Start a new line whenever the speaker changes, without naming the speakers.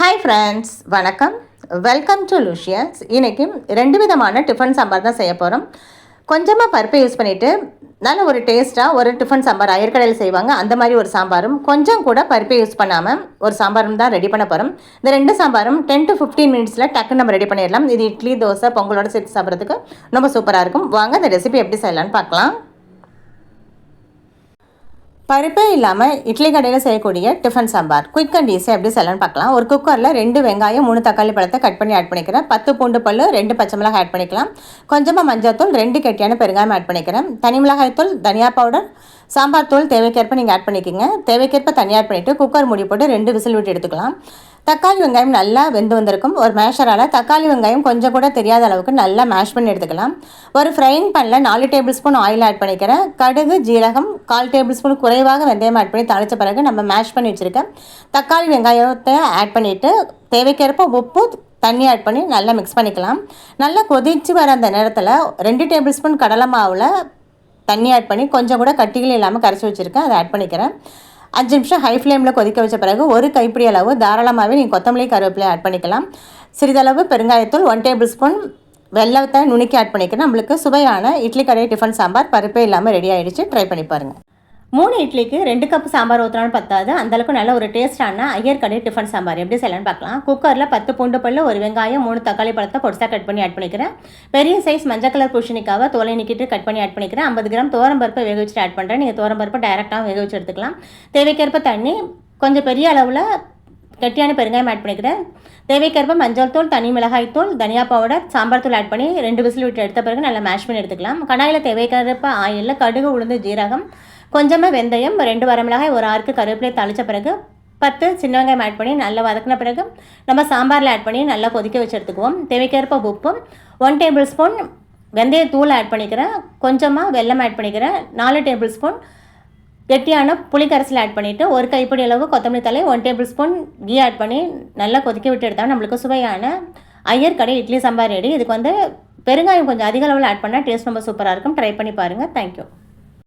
Hi friends வணக்கம். Welcome to Lucians இன்றைக்கி ரெண்டு விதமான டிஃபன் சாம்பார் தான் செய்ய போகிறோம் கொஞ்சமாக பருப்பை யூஸ் பண்ணிவிட்டு நல்ல ஒரு டேஸ்ட்டாக ஒரு டிஃபன் சாம்பார் அயற்கடையில் செய்வாங்க. அந்த மாதிரி ஒரு சாம்பாரும் கொஞ்சம் கூட பருப்பை யூஸ் பண்ணாமல் ஒரு சாம்பாரும் தான் ரெடி பண்ண போகிறோம் இந்த ரெண்டு சாம்பாரும் டென் டு ஃபிஃப்டீன் மினிட்ஸில் டக்கு நம்ம ரெடி பண்ணிடலாம். இது இட்லி தோசை பொங்கலோட சேர்த்து சாப்பிட்றதுக்கு ரொம்ப சூப்பராக இருக்கும். வாங்க இந்த ரெசிபி எப்படி செய்யலான்னு பார்க்கலாம். பருப்பே இல்லாமல் இட்லி கடையில் செய்யக்கூடிய tiffin sambar. Quick and easy எப்படி செய்யலாம்னு பார்க்கலாம். ஒரு குக்கரில் ரெண்டு வெங்காயம் மூணு தக்காளி பழத்தை கட் பண்ணி ஆட் பண்ணிக்கிறேன். பத்து பூண்டு பல் ரெண்டு பச்சை மிளகாய் ஆட் பண்ணிக்கலாம். கொஞ்சமாக மஞ்சள் தூள் ரெண்டு கெட்டியான பெருங்காயம் ஆட் பண்ணிக்கிறேன். தனி மிளகாய் தூள் தனியா பவுடர் சாம்பார் தூள் தேவைக்கேற்ப நீங்கள் ஆட் பண்ணிக்கோங்க. தேவைக்கேற்ப தனியாக ஆட் பண்ணிவிட்டு குக்கர் மூடி போட்டு ரெண்டு விசில் விட்டு எடுத்துக்கலாம். தக்காளி வெங்காயம் நல்லா வெந்து வந்திருக்கும். ஒரு மேஷரால் தக்காளி வெங்காயம் கொஞ்சம் கூட தெரியாத அளவுக்கு நல்லா மேஷ் பண்ணி எடுத்துக்கலாம். ஒரு ஃப்ரைங் பேனில் நாலு டேபிள் ஸ்பூன் ஆயில் ஆட் பண்ணிக்கிறேன். கடுகு ஜீரகம் கால் டேபிள் ஸ்பூன் குறைவாக வெந்தயம் ஆட் பண்ணி தாளித்த பிறகு நம்ம மேஷ் பண்ணி வச்சுருக்கேன் தக்காளி வெங்காயத்தை ஆட் பண்ணிவிட்டு தேவைக்கேற்ப உப்பு தண்ணி ஆட் பண்ணி நல்லா மிக்ஸ் பண்ணிக்கலாம். நல்லா கொதித்து வர அந்த நேரத்தில் ரெண்டு டேபிள் ஸ்பூன் கடலை மாவில் தண்ணி ஆட் பண்ணி கொஞ்சம் கூட கட்டிகள் இல்லாமல் கரைச்சி வச்சுருக்கேன் அதை ஆட் பண்ணிக்கிறேன். அஞ்சு நிமிஷம் ஹை ஃப்ளேமில் கொதிக்க வச்ச பிறகு ஒரு கைப்பிடி அளவு தாராளமாகவே நீங்கள் கொத்தமல்லி கருவேப்பிலை ஆட் பண்ணிக்கலாம். சிறிதளவு பெருங்காயத்தூள் ஒன் டேபிள் ஸ்பூன் வெள்ளத்தை நுணுக்கி ஆட் பண்ணிக்கிறேன் நம்மளுக்கு சுவையான இட்லி கடை டிஃபன் சாம்பார் பருப்பே இல்லாமல் ரெடி ஆகிடுச்சு ட்ரை பண்ணி பாருங்கள் மூணு இட்லிக்கு ரெண்டு கப் சாம்பார் ஊற்றினாலும் பத்தாது. அந்தளவுக்கு நல்ல ஒரு டேஸ்டான ஐயர் கடை டிஃபன் சாம்பார். எப்படி செய்யலாம்னு பார்க்கலாம். குக்கரில் பத்து பூண்டு பல்லு ஒரு வெங்காயம் மூணு தக்காளி பழத்தை பொடிசாக கட் பண்ணி ஆட் பண்ணிக்கிறேன். பெரிய சைஸ் மஞ்சள் கலர் பூஷணிக்காவை தோலை நிக்கிட்டு கட் பண்ணி ஆட் பண்ணிக்கிறேன். ஐம்பது கிராம் தோரம்பருப்பை வேக வச்சுட்டு ஆட் பண்ணுறேன் நீங்கள் தோரம்பருப்பை டைரெக்டாக வேக வச்சு எடுத்துக்கலாம். தேவைக்கேற்ப தண்ணி கொஞ்சம் பெரிய அளவில் கெட்டியான பெருங்காயம் ஆட் பண்ணிக்கிறேன். தேவைக்கேற்ப மஞ்சள் தூள் தனி மிளகாய் தூள் தனியா பவுடர் சாம்பார் தூள் ஆட் பண்ணி ரெண்டு விசில் விட்டு எடுத்த பிறகு நல்லா மேஷ் பண்ணி எடுத்துக்கலாம். கடாயில் தேவைக்கேற்ப ஆயிலில் கடுகு உளுந்து ஜீரகம் கொஞ்சமாக வெந்தயம் ரெண்டு வரமிளகாய் ஒரு ஆறுக்கு கருவேப்பிலை தளித்த பிறகு பத்து சின்ன வெங்காயம் ஆட் பண்ணி நல்லா வதக்கின பிறகு நம்ம சாம்பாரில் ஆட் பண்ணி நல்லா கொதிக்க வச்சு எடுத்துக்குவோம். தேவைக்கேற்ப உப்பும் ஒன் டேபிள் ஸ்பூன் வெந்தய தூள் ஆட் பண்ணிக்கிறேன். கொஞ்சமாக வெல்லம் ஆட் பண்ணிக்கிறேன். நாலு டேபிள் ஸ்பூன் கெட்டியான புளிக்கரசில் ஆட் பண்ணிவிட்டு ஒரு கைப்பிடி அளவு கொத்தமல்லி தலை one tablespoon ghee add பண்ணி நல்லா கொதிக்க விட்டு எடுத்தால் நம்மளுக்கு சுவையான ஐயர் கடை இட்லி சாம்பார் ரெடி இதுக்கு வந்து பெருங்காயம் கொஞ்சம் அதிக அளவில் ஆட் பண்ணால் டேஸ்ட் ரொம்ப சூப்பராக இருக்கும். ட்ரை பண்ணி பாருங்கள் தேங்க்யூ